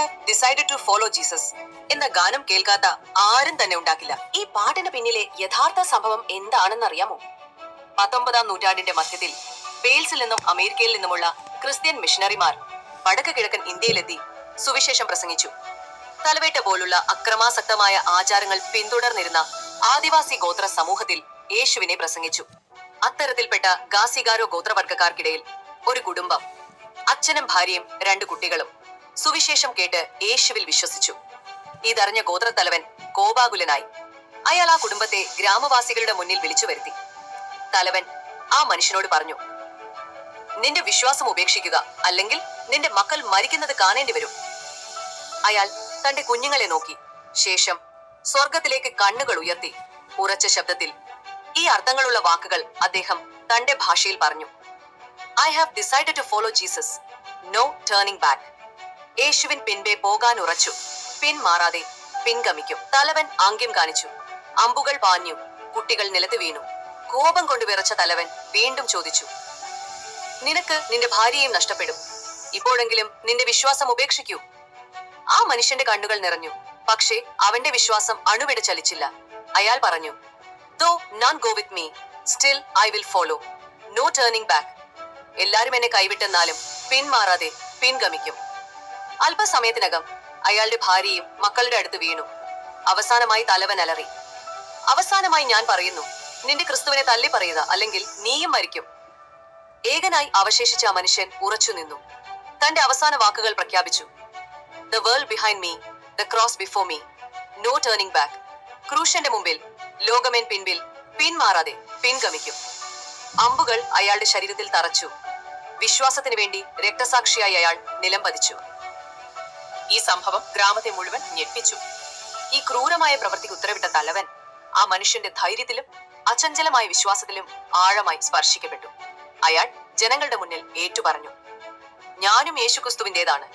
Have to follow Jesus എന്ന ഗാനം കേൾക്കാത്ത ആരും തന്നെ ഉണ്ടാക്കില്ല. ഈ പാട്ടിന് പിന്നിലെ യഥാർത്ഥ സംഭവം എന്താണെന്ന് അറിയാമോ പത്തൊമ്പതാം നൂറ്റാണ്ടിന്റെ മധ്യത്തിൽ വെയിൽസിൽ നിന്നും അമേരിക്കയിൽ നിന്നുമുള്ള ക്രിസ്ത്യൻ മിഷണറിമാർ വടക്ക് കിഴക്കൻ ഇന്ത്യയിലെത്തി സുവിശേഷം പ്രസംഗിച്ചു. തലവേട്ട പോലുള്ള അക്രമാസക്തമായ ആചാരങ്ങൾ പിന്തുടർന്നിരുന്ന ആദിവാസി ഗോത്ര സമൂഹത്തിൽ യേശുവിനെ പ്രസംഗിച്ചു. അത്തരത്തിൽപ്പെട്ട ഗാസിഗാരോ ഗോത്രവർഗക്കാർക്കിടയിൽ ഒരു കുടുംബം അച്ഛനും ഭാര്യയും രണ്ട് കുട്ടികളും സുവിശേഷം കേട്ട് യേശുവിൽ വിശ്വസിച്ചു. ഇതറിഞ്ഞ ഗോത്രത്തലവൻ കോപാകുലനായി അയാൾ ആ കുടുംബത്തെ ഗ്രാമവാസികളുടെ മുന്നിൽ വിളിച്ചു വരുത്തി. തലവൻ ആ മനുഷ്യനോട് പറഞ്ഞു നിന്റെ വിശ്വാസം ഉപേക്ഷിക്കുക അല്ലെങ്കിൽ നിന്റെ മക്കൾ മരിക്കുന്നത് കാണേണ്ടി വരും. അയാൾ തന്റെ കുഞ്ഞുങ്ങളെ നോക്കി. ശേഷം സ്വർഗത്തിലേക്ക് കണ്ണുകൾ ഉയർത്തി ഉറച്ച ശബ്ദത്തിൽ ഈ അർത്ഥങ്ങളുള്ള വാക്കുകൾ അദ്ദേഹം തന്റെ ഭാഷയിൽ പറഞ്ഞു. I have decided to follow Jesus no turning back യേശുവിൻ പിൻപേ പോകാൻ ഉറച്ചു പിന്മാറാതെ പിൻഗമിക്കും. തലവൻ ആംഗ്യം കാണിച്ചു. അമ്പുകൾ പാഞ്ഞു. കുട്ടികൾ നിലത്ത് വീണു. കോപം കൊണ്ട് വിറച്ച തലവൻ വീണ്ടും ചോദിച്ചു നിനക്ക് നിന്റെ ഭാര്യയും നഷ്ടപ്പെടും. ഇപ്പോഴെങ്കിലും നിന്റെ വിശ്വാസം ഉപേക്ഷിക്കൂ. ആ മനുഷ്യന്റെ കണ്ണുകൾ നിറഞ്ഞു. പക്ഷേ അവന്റെ വിശ്വാസം അണുവിട ചലിച്ചില്ല. അയാൾ പറഞ്ഞു though none go with me still I will follow no turning back എല്ലാരും എന്നെ കൈവിട്ടെന്നാലും പിന്മാറാതെ പിൻഗമിക്കും. അല്പസമയത്തിനകം അയാളുടെ ഭാര്യയും മക്കളുടെ അടുത്ത് വീണു. അവസാനമായി തലവൻ അലറി. അവസാനമായി ഞാൻ പറയുന്നു നിന്റെ ക്രിസ്തുവിനെ തല്ലി പറയുക അല്ലെങ്കിൽ നീയും മരിക്കും. ഏകനായി അവശേഷിച്ച ആ മനുഷ്യൻ ഉറച്ചു നിന്നു. തന്റെ അവസാന വാക്കുകൾ പ്രഖ്യാപിച്ചു. The world behind me the cross before me no turning back ക്രൂശന്റെ മുമ്പിൽ ലോകമേൻ പിൻപിൽ പിന്മാറാതെ പിൻഗമിക്കും. അമ്പുകൾ അയാളുടെ ശരീരത്തിൽ തറച്ചു. വിശ്വാസത്തിന് വേണ്ടി രക്തസാക്ഷിയായി അയാൾ നിലം പതിച്ചു ഈ സംഭവം ഗ്രാമത്തെ മുഴുവൻ ഞെട്ടിച്ചു. ഈ ക്രൂരമായ പ്രവൃത്തിക്ക് ഉത്തരവിട്ട തലവൻ ആ മനുഷ്യന്റെ ധൈര്യത്തിലും അചഞ്ചലമായ വിശ്വാസത്തിലും ആഴമായി സ്പർശിക്കപ്പെട്ടു. അയാൾ ജനങ്ങളുടെ മുന്നിൽ ഏറ്റുപറഞ്ഞു ഞാനും യേശുക്രിസ്തുവിന്റേതാണ്.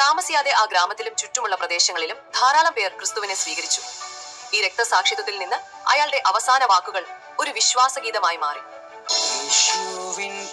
താമസിയാതെ ആ ഗ്രാമത്തിലും ചുറ്റുമുള്ള പ്രദേശങ്ങളിലും ധാരാളം പേർ ക്രിസ്തുവിനെ സ്വീകരിച്ചു. ഈ രക്തസാക്ഷിത്വത്തിൽ നിന്ന് അയാളുടെ അവസാന വാക്കുകൾ ഒരു വിശ്വാസഗീതമായി മാറി. യേശുവിൻ